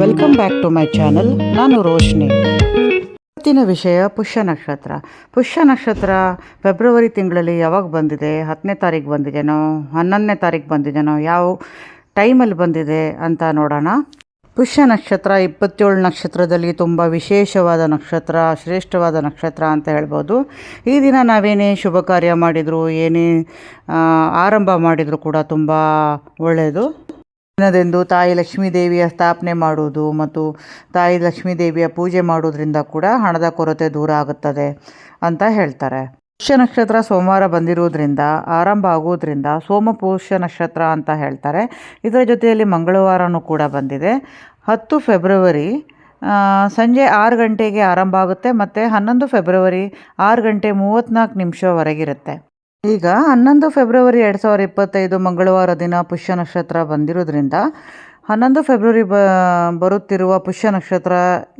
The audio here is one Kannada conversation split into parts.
Welcome back to my channel ನಾನು ರೋಶ್ನಿ. ಇವತ್ತಿನ ವಿಷಯ ಪುಷ್ಯ ನಕ್ಷತ್ರ. ಪುಷ್ಯ ನಕ್ಷತ್ರ ಫೆಬ್ರವರಿ ತಿಂಗಳಲ್ಲಿ ಯಾವಾಗ ಬಂದಿದೆ? ಹತ್ತನೇ ತಾರೀಕು ಬಂದಿದೆನೋ? ಹನ್ನೊಂದನೇ ತಾರೀಕು ಬಂದಿದೆನೋ? ಯಾವ ಟೈಮಲ್ಲಿ ಬಂದಿದೆ ಅಂತ ನೋಡೋಣ. ಪುಷ್ಯ ನಕ್ಷತ್ರ ಇಪ್ಪತ್ತೇಳು ನಕ್ಷತ್ರದಲ್ಲಿ ತುಂಬ ವಿಶೇಷವಾದ ನಕ್ಷತ್ರ, ಶ್ರೇಷ್ಠವಾದ ನಕ್ಷತ್ರ ಅಂತ ಹೇಳ್ಬೋದು. ಈ ದಿನ ನಾವೇನೇ ಶುಭ ಕಾರ್ಯ ಮಾಡಿದರೂ, ಏನೇ ಆರಂಭ ಮಾಡಿದರೂ ಕೂಡ ತುಂಬ ಒಳ್ಳೆಯದು. ದಿನದಂದು ತಾಯಿ ಲಕ್ಷ್ಮೀ ದೇವಿಯ ಸ್ಥಾಪನೆ ಮಾಡುವುದು ಮತ್ತು ತಾಯಿ ಲಕ್ಷ್ಮೀ ದೇವಿಯ ಪೂಜೆ ಮಾಡೋದ್ರಿಂದ ಕೂಡ ಹಣದ ಕೊರತೆ ದೂರ ಆಗುತ್ತದೆ ಅಂತ ಹೇಳ್ತಾರೆ. ಪುಷ್ಯ ನಕ್ಷತ್ರ ಸೋಮವಾರ ಬಂದಿರುವುದರಿಂದ, ಆರಂಭ ಆಗುವುದರಿಂದ ಸೋಮ ಪುಷ್ಯ ನಕ್ಷತ್ರ ಅಂತ ಹೇಳ್ತಾರೆ. ಇದರ ಜೊತೆಯಲ್ಲಿ ಮಂಗಳವಾರನೂ ಕೂಡ ಬಂದಿದೆ. ಹತ್ತು ಫೆಬ್ರವರಿ ಸಂಜೆ ಆರು ಗಂಟೆಗೆ ಆರಂಭ ಆಗುತ್ತೆ ಮತ್ತು ಹನ್ನೊಂದು ಫೆಬ್ರವರಿ ಆರು ಗಂಟೆ ಮೂವತ್ತ್ನಾಲ್ಕು ನಿಮಿಷವರೆಗಿರುತ್ತೆ ಈಗ ಹನ್ನೊಂದು ಫೆಬ್ರವರಿ ಎರಡು ಸಾವಿರದ ಇಪ್ಪತ್ತೈದು ಮಂಗಳವಾರ ದಿನ ಪುಷ್ಯ ನಕ್ಷತ್ರ ಬಂದಿರೋದ್ರಿಂದ ಹನ್ನೊಂದು ಫೆಬ್ರವರಿ ಬ, ಬರುತ್ತಿರುವ ಪುಷ್ಯ ನಕ್ಷತ್ರ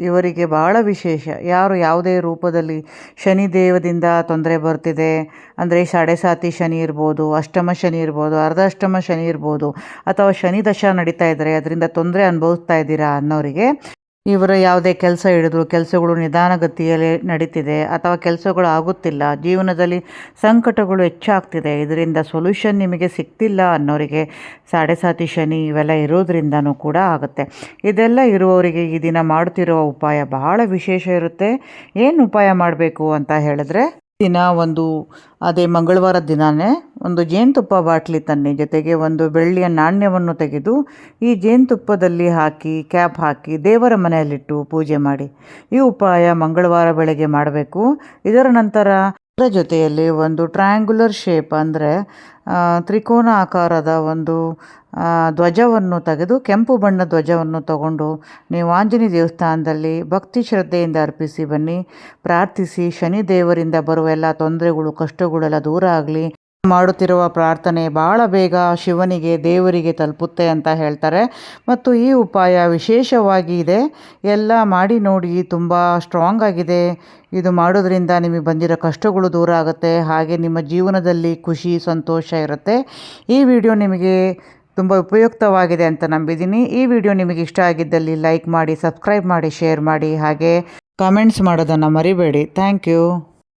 ಇವರಿಗೆ ಬಹಳ ವಿಶೇಷ. ಯಾರು ಯಾವುದೇ ರೂಪದಲ್ಲಿ ಶನಿ ದೇವದಿಂದ ತೊಂದರೆ ಬರ್ತಿದೆ, ಅಂದರೆ ಸಾಡೆ ಸಾತಿ ಶನಿ ಇರ್ಬೋದು, ಅಷ್ಟಮ ಶನಿ ಇರ್ಬೋದು ಅರ್ಧ ಅಷ್ಟಮ ಶನಿ ಇರ್ಬೋದು, ಅಥವಾ ಶನಿ ದಶ ನಡೀತಾ ಇದ್ದರೆ ಅದರಿಂದ ತೊಂದರೆ ಅನುಭವಿಸ್ತಾ ಇದ್ದೀರಾ ಅನ್ನೋರಿಗೆ ಇವರ ಯಾವುದೇ ಕೆಲಸ ಹಿಡಿದ್ರು, ಕೆಲಸಗಳು ನಿಧಾನಗತಿಯಲ್ಲಿ ನಡೀತಿದೆ ಅಥವಾ ಕೆಲಸಗಳು ಆಗುತ್ತಿಲ್ಲ, ಜೀವನದಲ್ಲಿ ಸಂಕಟಗಳು ಹೆಚ್ಚಾಗ್ತಿದೆ, ಇದರಿಂದ ಸೊಲ್ಯೂಷನ್ ನಿಮಗೆ ಸಿಗ್ತಿಲ್ಲ ಅನ್ನೋರಿಗೆ ಸಾಡೆ ಸಾತಿ ಶನಿ ಇವೆಲ್ಲ ಇರೋದ್ರಿಂದನೂ ಕೂಡ ಆಗುತ್ತೆ. ಇದೆಲ್ಲ ಇರುವವರಿಗೆ ಈ ದಿನ ಮಾಡ್ತಿರುವ ಉಪಾಯ ಬಹಳ ವಿಶೇಷ ಇರುತ್ತೆ. ಏನು ಉಪಾಯ ಮಾಡಬೇಕು ಅಂತ ಹೇಳಿದ್ರೆ, ದಿನ ಒಂದು, ಅದೇ ಮಂಗಳವಾರ ದಿನಾನೇ ಒಂದು ಜೇನುತುಪ್ಪ ಬಾಟ್ಲಿ ತನ್ನಿ. ಜೊತೆಗೆ ಒಂದು ಬೆಳ್ಳಿಯ ನಾಣ್ಯವನ್ನು ತೆಗೆದು ಈ ಜೇನುತುಪ್ಪದಲ್ಲಿ ಹಾಕಿ, ಕ್ಯಾಪ್ ಹಾಕಿ ದೇವರ ಮನೆಯಲ್ಲಿಟ್ಟು ಪೂಜೆ ಮಾಡಿ. ಈ ಉಪಾಯ ಮಂಗಳವಾರ ಬೆಳಗ್ಗೆ ಮಾಡಬೇಕು. ಇದರ ನಂತರ ಅದರ ಜೊತೆಯಲ್ಲಿ ಒಂದು ಟ್ರಯಾಂಗ್ಯುಲರ್ ಶೇಪ್ ಅಂದರೆ ತ್ರಿಕೋನ ಆಕಾರದ ಒಂದು ಧ್ವಜವನ್ನು ತೆಗೆದು, ಕೆಂಪು ಬಣ್ಣ ಧ್ವಜವನ್ನು ತಗೊಂಡು ನೀವು ಆಂಜನೇಯ ದೇವಸ್ಥಾನದಲ್ಲಿ ಭಕ್ತಿ ಶ್ರದ್ಧೆಯಿಂದ ಅರ್ಪಿಸಿ ಬನ್ನಿ. ಪ್ರಾರ್ಥಿಸಿ ಶನಿ ದೇವರಿಂದ ಬರುವ ಎಲ್ಲ ತೊಂದರೆಗಳು, ಕಷ್ಟಗಳೆಲ್ಲ ದೂರ ಆಗಲಿ. ಮಾಡುತ್ತಿರುವ ಪ್ರಾರ್ಥನೆ ಬಹಳ ಬೇಗ ಶಿವನಿಗೆ, ದೇವರಿಗೆ ತಲುಪುತ್ತೆ ಅಂತ ಹೇಳ್ತಾರೆ. ಮತ್ತು ಈ ಉಪಾಯ ವಿಶೇಷವಾಗಿ ಇದೆ. ಎಲ್ಲ ಮಾಡಿ ನೋಡಿ, ತುಂಬ ಸ್ಟ್ರಾಂಗ್ ಆಗಿದೆ. ಇದು ಮಾಡೋದ್ರಿಂದ ನಿಮಗೆ ಬಂದಿರೋ ಕಷ್ಟಗಳು ದೂರ ಆಗುತ್ತೆ. ಹಾಗೆ ನಿಮ್ಮ ಜೀವನದಲ್ಲಿ ಖುಷಿ, ಸಂತೋಷ ಇರುತ್ತೆ. ಈ ವಿಡಿಯೋ ನಿಮಗೆ ತುಂಬ ಉಪಯುಕ್ತವಾಗಿದೆ ಅಂತ ನಂಬಿದ್ದೀನಿ. ಈ ವಿಡಿಯೋ ನಿಮಗೆ ಇಷ್ಟ ಆಗಿದ್ದಲ್ಲಿ ಲೈಕ್ ಮಾಡಿ, ಸಬ್ಸ್ಕ್ರೈಬ್ ಮಾಡಿ, ಶೇರ್ ಮಾಡಿ. ಹಾಗೆ ಕಾಮೆಂಟ್ಸ್ ಮಾಡೋದನ್ನು ಮರಿಬೇಡಿ. Thank you